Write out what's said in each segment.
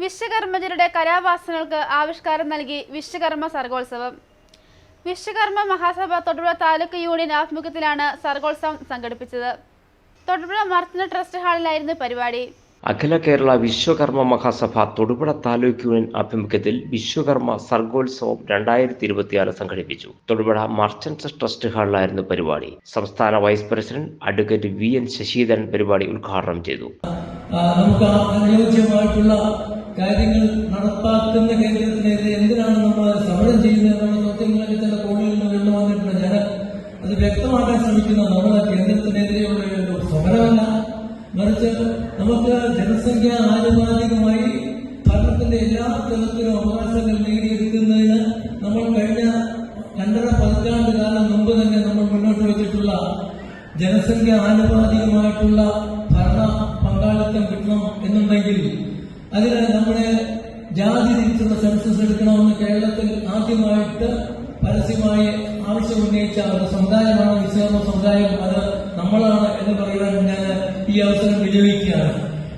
വിശ്വകർമ്മജരുടെ കലാവാസനകൾക്ക് ആവിഷ്കാരം നൽകി വിശ്വകർമ്മ സർഗോത്സവം. വിശ്വകർമ്മ മഹാസഭ തൊടുപുഴ താലൂക്ക് യൂണിയൻ ആഭിമുഖ്യത്തിലാണ് സർഗോത്സവം സംഘടിപ്പിച്ചത്. തൊടുപുഴ മർത്തന ട്രസ്റ്റ് ഹാളിലായിരുന്നു പരിപാടി. അഖില കേരള വിശ്വകർമ്മ മഹാസഭ തൊടുപുഴ താലൂക്ക് യൂണിയൻ ആഭിമുഖ്യത്തിൽ വിശ്വകർമ്മ സർഗോത്സവം രണ്ടായിരത്തി ഇരുപത്തിയാറ് സംഘടിപ്പിച്ചു. തൊടുപുഴ മർച്ചന്റ്സ് ട്രസ്റ്റ് ഹാളിലായിരുന്നു പരിപാടി. സംസ്ഥാന vice president advocate V N Sasidharan പരിപാടി ഉദ്ഘാടനം ചെയ്തു. നമുക്ക് അനുയോജ്യമായിട്ടുള്ള അത് ശ്രമിക്കുന്ന നമ്മുടെ കേന്ദ്രത്തിനെതിരെയുള്ള ഒരു സമരമല്ല. മറിച്ച് നമുക്ക് ജനസംഖ്യ ആനുപാതികമായി ഭരണത്തിന്റെ എല്ലാ തലത്തിലും അവകാശങ്ങൾ നേടിയെടുക്കുന്നതിന് നമ്മൾ കഴിഞ്ഞ രണ്ടര പതിറ്റാണ്ട് കാലം മുമ്പ് തന്നെ നമ്മൾ മുന്നോട്ട് വെച്ചിട്ടുള്ള ജനസംഖ്യ ആനുപാതികമായിട്ടുള്ള ഭരണ പങ്കാളിത്തം കിട്ടണം എന്നുണ്ടെങ്കിൽ അതിന് നമ്മുടെ ജാതി തിരിച്ചുള്ള സെൻസസ് എടുക്കണമെന്ന് കേരളത്തിൽ ആദ്യമായിട്ട് പരസ്യമായി ആവശ്യം ഉന്നയിച്ച ഒരു സമുദായമാണ് വിശ്വകർമ്മ സമുദായം അത് നമ്മളാണ് എന്ന് പറയുവാൻ ഞാൻ ഈ അവസരം വിനിയോഗിക്കുകയാണ്.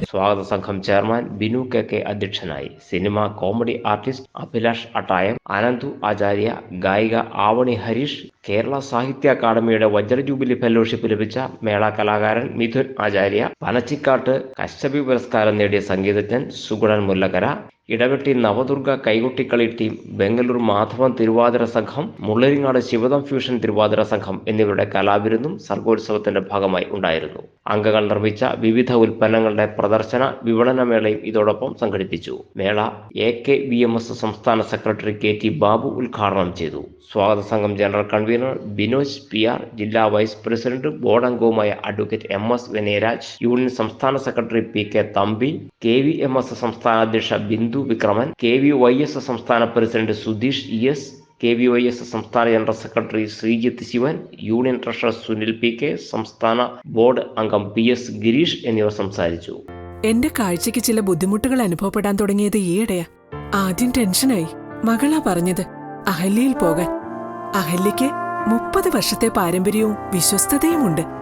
സ്വാഗത സംഘം ചെയർമാൻ ബിനു കെ കെ അധ്യക്ഷനായി cinema comedy artist Abhilash Attayam Ananthu Acharya ഗായിക ആവണി ഹരീഷ് കേരള സാഹിത്യ അക്കാദമിയുടെ വജ്ര ജൂബിലി ഫെലോഷിപ്പ് ലഭിച്ച മേള കലാകാരൻ മിഥുൻ ആചാര്യ പനച്ചിക്കാട്ട് കശ്യപി പുരസ്കാരം നേടിയ സംഗീതജ്ഞൻ സുഗുണൻ മുല്ലക്കര ഇടവെട്ടി നവദുർഗ കൈകൊട്ടിക്കളി ടീം ബംഗളൂർ മാധവൻ തിരുവാതിര സംഘം മുള്ളരിങ്ങാട് ശിവദം ഫ്യൂഷൻ തിരുവാതിര സംഘം എന്നിവരുടെ കലാവിരുന്നും സർഗോത്സവത്തിന്റെ ഭാഗമായി ഉണ്ടായിരുന്നു. അംഗങ്ങൾ നിർമ്മിച്ച വിവിധ ഉൽപ്പന്നങ്ങളുടെ പ്രദർശന വിപണന മേളയും ഇതോടൊപ്പം സംഘടിപ്പിച്ചു. മേള A K V M S സംസ്ഥാന സെക്രട്ടറി കെ ടി ബാബു ഉദ്ഘാടനം ചെയ്തു. സ്വാഗത സംഘം general convener Binoj P R ജില്ലാ വൈസ് പ്രസിഡന്റ് ബോർഡ് അംഗവുമായ advocate M S Vinayaraj union സംസ്ഥാന secretary P K Thampi K V M S സംസ്ഥാന അധ്യക്ഷ Bindu Vikraman K V Y S സംസ്ഥാന president Sudheesh E S K V Y S സംസ്ഥാന general secretary Sreejith Sivan union treasurer Sunil P K സംസ്ഥാന board അംഗം P S Girish എന്നിവർ സംസാരിച്ചു. എന്റെ കാഴ്ചയ്ക്ക് ചില ബുദ്ധിമുട്ടുകൾ അനുഭവപ്പെടാൻ തുടങ്ങിയത് ഈയിടെയാ. ആദ്യം ടെൻഷനായി. മകളാ പറഞ്ഞത് അഹല്യയിൽ പോകാൻ. അഹല്യയ്ക്ക് മുപ്പത് വർഷത്തെ പാരമ്പര്യവും വിശ്വസ്തതയുമുണ്ട്.